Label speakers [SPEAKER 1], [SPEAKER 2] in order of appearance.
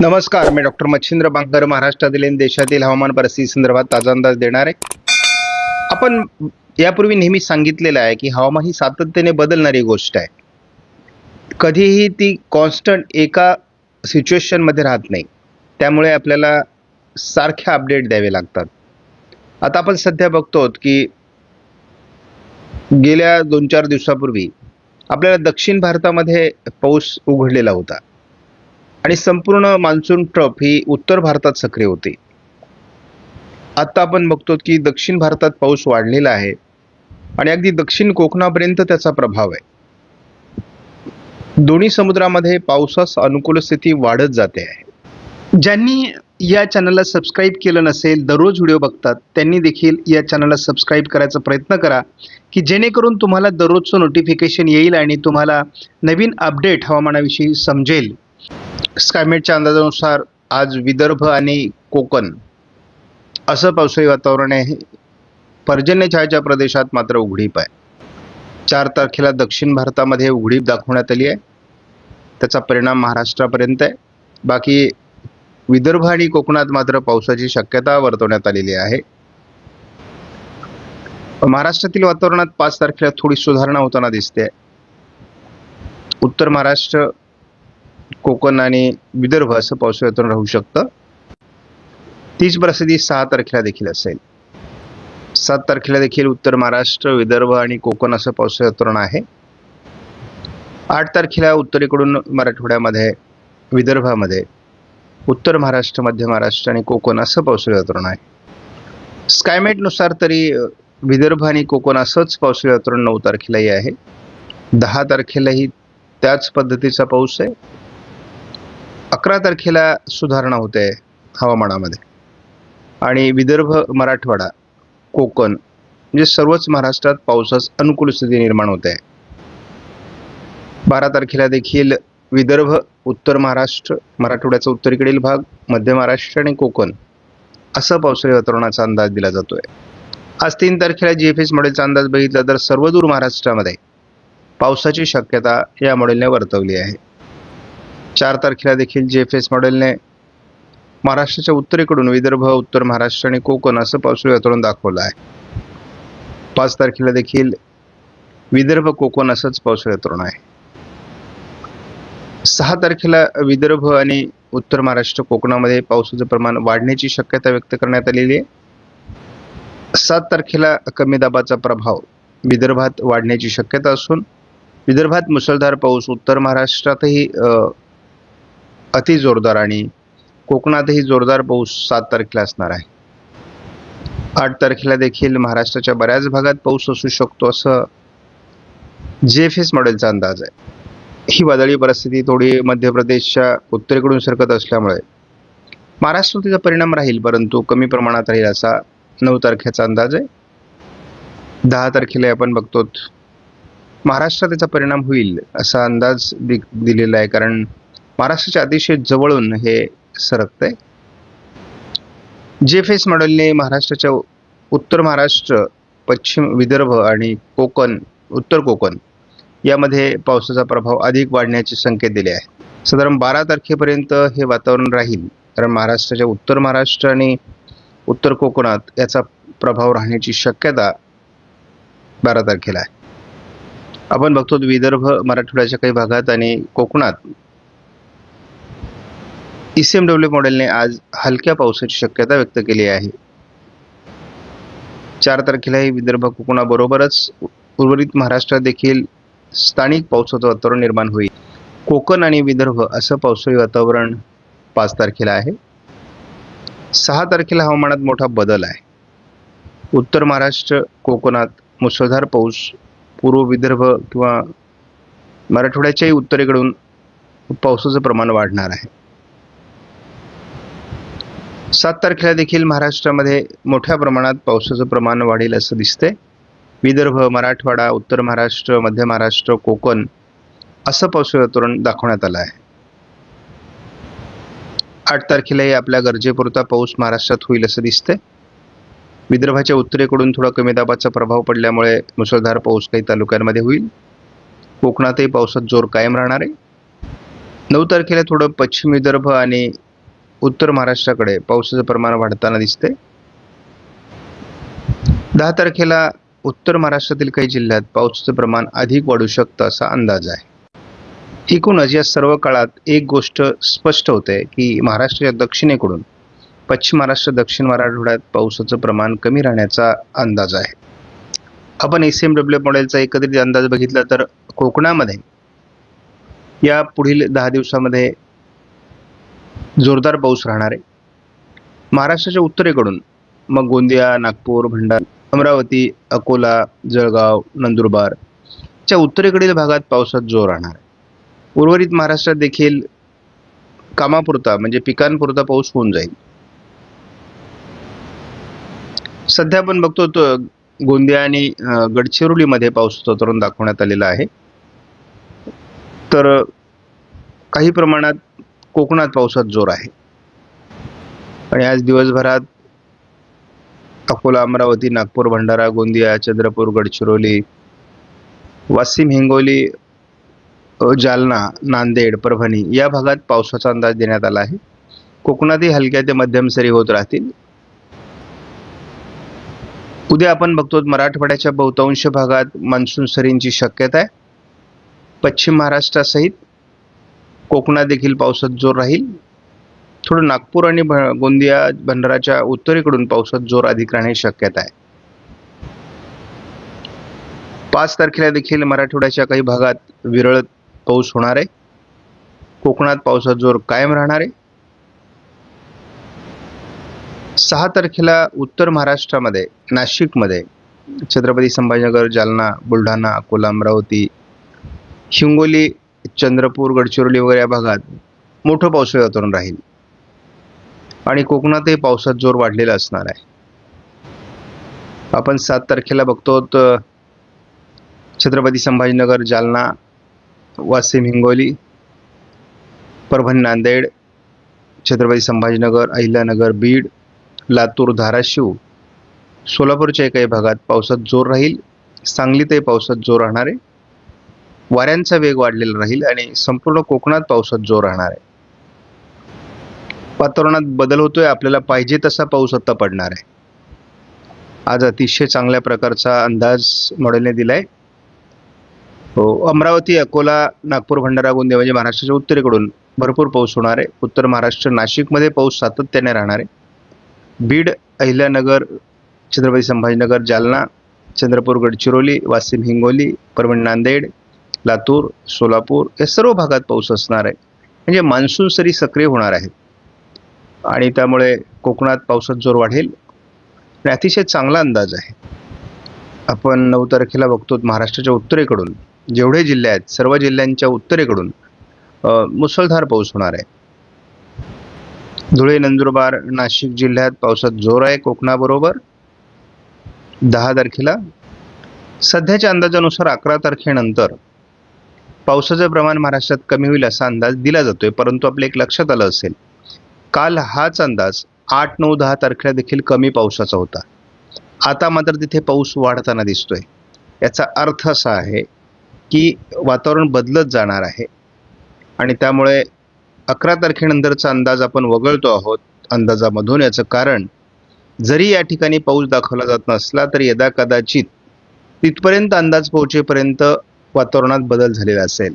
[SPEAKER 1] नमस्कार मी डॉक्टर मच्छिंद्र बांकर महाराष्ट्रातील देशातील हवामान परिस्थिती संदर्भात ताजा अंदाज देणार आहे. आपण यापूर्वी नेहमी सांगितलेलं आहे की हवामान ही सातत्याने बदलणारी गोष्ट आहे. कधीही ती कॉन्स्टंट एका सिच्युएशनमध्ये राहत नाही. त्यामुळे आपल्याला सारख्या अपडेट द्यावे लागतात. आता आपण सध्या बघतो की गेल्या दोन चार दिवसापूर्वी आपल्याला दक्षिण भारतामध्ये पाऊस उघडलेला होता. आणि संपूर्ण मान्सून ट्रफ ही उत्तर भारतात सक्रिय होती. आत्ता आपण बघतो की दक्षिण भारतात पाऊस वाढलेला आहे आणि अगदी दक्षिण कोकणापर्यंत त्याचा प्रभाव आहे. दोन्ही समुद्रामध्ये पावसास अनुकूल स्थिती वाढत जाते आहे. ज्यांनी या चॅनलला सबस्क्राईब केलं नसेल दररोज व्हिडिओ बघतात त्यांनी देखील या चॅनलला सबस्क्राईब करायचा प्रयत्न करा की जेणेकरून तुम्हाला दररोजचं नोटिफिकेशन येईल आणि तुम्हाला नवीन अपडेट हवामानाविषयी समजेल. स्कायमेटच्या अंदाजानुसार आज विदर्भ आणि कोकण असं पावसाळी वातावरण आहे. पर्जन्य छायाच्या प्रदेशात मात्र उघडीप आहे. चार तारखेला दक्षिण भारतामध्ये उघडीप दाखवण्यात आली आहे. त्याचा परिणाम महाराष्ट्रापर्यंत आहे. बाकी विदर्भ आणि कोकणात मात्र पावसाची शक्यता वर्तवण्यात आलेली आहे. महाराष्ट्रातील वातावरणात पाच तारखेला थोडी सुधारणा होताना दिसते उत्तर महाराष्ट्र कोकण आणि विदर्भ असं पावसाळी वातावरण राहू शकतं. तीच परिस्थिती सहा तारखेला देखील असेल. सात तारखेला देखील उत्तर महाराष्ट्र विदर्भ आणि कोकण असं पावसाळी वातावरण आहे. आठ तारखेला उत्तरेकडून मराठवाड्यामध्ये विदर्भामध्ये उत्तर महाराष्ट्र मध्य महाराष्ट्र आणि कोकण असं पावसाळी वातावरण आहे. स्कायमेटनुसार तरी विदर्भ आणि कोकण असंच पावसाळी वातावरण नऊ तारखेलाही आहे. दहा तारखेलाही त्याच पद्धतीचा पाऊस आहे. अकरा तारखेला सुधारणा होते हवामानामध्ये. आणि विदर्भ मराठवाडा कोकण म्हणजे सर्वच महाराष्ट्रात पावसास अनुकूल स्थिती निर्माण होते. बारा तारखेला देखील विदर्भ उत्तर महाराष्ट्र मराठवाड्याचा उत्तरेकडील भाग मध्य महाराष्ट्र आणि कोकण असं पावसाळी वातावरणाचा अंदाज दिला जातोय. आज तीन तारखेला जी एफ एस मॉडेलचा अंदाज बघितला तर सर्वदूर महाराष्ट्रामध्ये पावसाची शक्यता या मॉडेलने वर्तवली आहे. चार तारखेला देखील जे एफ एस मॉडेलने महाराष्ट्राच्या उत्तरेकडून विदर्भ उत्तर महाराष्ट्र आणि कोकण असं पावसाळी वातावरण दाखवलं आहे. पाच तारखेला देखील विदर्भ कोकण असंच पावसाळी वातावरण आहे. सहा तारखेला विदर्भ आणि उत्तर महाराष्ट्र कोकणामध्ये पावसाचं प्रमाण वाढण्याची शक्यता व्यक्त करण्यात आलेली आहे. सात तारखेला कमी दाबाचा प्रभाव विदर्भात वाढण्याची शक्यता असून विदर्भात मुसळधार पाऊस उत्तर महाराष्ट्रातही अति जोरदार आणि कोकणातही जोरदार पाऊस सात तारखेला असणार आहे. आठ तारखेला देखील महाराष्ट्राच्या बऱ्याच भागात पाऊस असू शकतो असं जे एफ एस मॉडेलचा अंदाज आहे. ही वादळी परिस्थिती थोडी मध्य प्रदेशच्या उत्तरेकडून सरकत असल्यामुळे महाराष्ट्रात तिचा परिणाम राहील परंतु कमी प्रमाणात राहील असा नऊ तारखेचा अंदाज आहे. दहा तारखेला आपण बघतो महाराष्ट्रात त्याचा परिणाम होईल असा अंदाज दि दिलेला आहे कारण महाराष्ट्राच्या अतिशय जवळून हे सरकतंय. जे फेस मॉडेलने महाराष्ट्राच्या उत्तर महाराष्ट्र पश्चिम विदर्भ आणि कोकण उत्तर कोकण यामध्ये पावसाचा प्रभाव अधिक वाढण्याचे संकेत दिले आहे साधारण बारा तारखेपर्यंत हे वातावरण राहील. कारण महाराष्ट्राच्या उत्तर महाराष्ट्र आणि उत्तर कोकणात याचा प्रभाव राहण्याची शक्यता बारा तारखेला आहे. आपण बघतो विदर्भ मराठवाड्याच्या काही भागात आणि कोकणात ई सी एम डब्ल्यू मॉडेलने आज हलक्या पावसाची शक्यता व्यक्त केली आहे. चार तारखेलाही विदर्भ कोकणाबरोबरच उर्वरित महाराष्ट्रात देखील स्थानिक पावसाचं वातावरण निर्माण होईल. कोकण आणि विदर्भ असं पावसाळी वातावरण पाच तारखेला आहे. सहा तारखेला हवामानात मोठा बदल आहे. उत्तर महाराष्ट्र कोकणात मुसळधार पाऊस पूर्व विदर्भ किंवा मराठवाड्याच्याही उत्तरेकडून पावसाचं प्रमाण वाढणार आहे. सात तारखेला देखील महाराष्ट्रामध्ये मोठ्या प्रमाणात पावसाचं प्रमाण वाढेल असं दिसते विदर्भ मराठवाडा उत्तर महाराष्ट्र मध्य महाराष्ट्र कोकण असं पावसाचं वातावरण दाखवण्यात आलं आहे. आठ तारखेलाही आपल्या गरजेपुरता पाऊस महाराष्ट्रात होईल असं दिसते विदर्भाच्या उत्तरेकडून थोडा कमी दाबाचा प्रभाव पडल्यामुळे मुसळधार पाऊस काही तालुक्यांमध्ये होईल. कोकणातही पावसात जोर कायम राहणार आहे. नऊ तारखेला थोडं पश्चिम विदर्भ आणि उत्तर महाराष्ट्राकडे पावसाचं प्रमाण वाढताना दिसते दहा तारखेला उत्तर महाराष्ट्रातील काही जिल्ह्यात पावसाचं प्रमाण अधिक वाढू शकतं असा अंदाज आहे. एकूणच या सर्व काळात एक गोष्ट स्पष्ट होते की महाराष्ट्राच्या दक्षिणेकडून पश्चिम महाराष्ट्र दक्षिण मराठवाड्यात पावसाचं प्रमाण कमी राहण्याचा अंदाज आहे. आपण एस एम डब्ल्यू मॉडेलचा एकत्रित अंदाज बघितला तर कोकणामध्ये या पुढील दहा दिवसामध्ये जोरदार पाऊस राहणार आहे. महाराष्ट्राच्या उत्तरेकडून मग गोंदिया नागपूर भंडारा अमरावती अकोला जळगाव नंदुरबार च्या उत्तरेकडील भागात पावसात जोर राहणार आहे. उर्वरित महाराष्ट्रात देखील कामापुरता म्हणजे पिकांपुरता पाऊस होऊन जाईल. सध्या आपण बघतो तो गोंदिया आणि गडचिरोलीमध्ये पावसाचं वातावरण दाखवण्यात आलेलं आहे. तर काही प्रमाणात कोकणात पावसात जोर आहे. आणि आज दिवसभरात अकोला अमरावती नागपूर भंडारा गोंदिया चंद्रपूर गडचिरोली वाशिम हिंगोली जालना नांदेड परभणी या भागात पावसाचा अंदाज देण्यात आला आहे. कोकणातही हलक्या ते मध्यम सरी होत राहतील. उद्या आपण बघतो मराठवाड्याच्या बहुतांश भागात मान्सून सरींची शक्यता आहे. पश्चिम महाराष्ट्रासहित कोकणात देखील पावसात जोर राहील. थोडं नागपूर आणि भ- गोंदिया भंडाराच्या उत्तरेकडून पावसात जोर अधिक राहण्याची शक्यता आहे. पाच तारखेला देखील मराठवाड्याच्या काही भागात विरळ पाऊस होणार आहे. कोकणात पावसाचा जोर कायम राहणार आहे. सहा तारखेला उत्तर महाराष्ट्रामध्ये नाशिकमध्ये छत्रपती संभाजीनगर जालना बुलढाणा अकोला अमरावती हिंगोली चंद्रपूर गडचिरोली वगैरे या भागात मोठं पावसाळी वातावरण राहील. आणि कोकणातही पावसात जोर वाढलेला असणार आहे. आपण सात तारखेला बघतो तर छत्रपती संभाजीनगर जालना वाशिम हिंगोली परभणी नांदेड छत्रपती संभाजीनगर अहिल्यानगर बीड लातूर धाराशिव सोलापूरच्या काही भागात पावसात जोर राहील. सांगलीतही पावसात जोर राहणार आहे. वाऱ्यांचा वेग वाढलेला राहील आणि संपूर्ण कोकणात पावसात जोर राहणार आहे. वातावरणात बदल होतोय आपल्याला पाहिजे तसा पाऊस आता पडणार आहे. आज अतिशय चांगल्या प्रकारचा अंदाज मॉडेलने दिलाय. हो अमरावती अकोला नागपूर भंडारा गोंदिया म्हणजे महाराष्ट्राच्या उत्तरेकडून भरपूर पाऊस होणार आहे. उत्तर महाराष्ट्र नाशिकमध्ये पाऊस सातत्याने राहणार आहे. बीड अहिल्यानगर छत्रपती संभाजीनगर जालना चंद्रपूर गडचिरोली वाशिम हिंगोली परभणी नांदेड लातूर सोलापूर या सर्व भागात पाऊस असणार आहे. म्हणजे मान्सून सरी सक्रिय होणार आहेत आणि त्यामुळे कोकणात पावसात जोर वाढेल. आणि अतिशय चांगला अंदाज आहे. आपण नऊ तारखेला बघतो महाराष्ट्राच्या उत्तरेकडून. जेवढे जिल्हे आहेत सर्व जिल्ह्यांच्या उत्तरेकडून मुसळधार पाऊस होणार आहे. धुळे नंदुरबार नाशिक जिल्ह्यात पावसात जोर आहे कोकणाबरोबर. दहा तारखेला. सध्याच्या अंदाजानुसार अकरा तारखेनंतर पावसाचं प्रमाण महाराष्ट्रात कमी होईल असा अंदाज दिला जातोय परंतु आपल्या एक लक्षात आलं असेल काल हाच अंदाज आठ नऊ दहा तारखेला देखील कमी पावसाचा होता. आता मात्र तिथे पाऊस वाढताना दिसतोय. याचा अर्थ असा आहे की वातावरण बदलत जाणार आहे आणि त्यामुळे अकरा तारखेनंतरचा अंदाज आपण वगळतो आहोत अंदाजामधून याचं कारण जरी या ठिकाणी पाऊस दाखवला जात नसला तरी यदा कदाचित तिथपर्यंत अंदाज पोहोचेपर्यंत वातावरणात बदल झालेला असेल.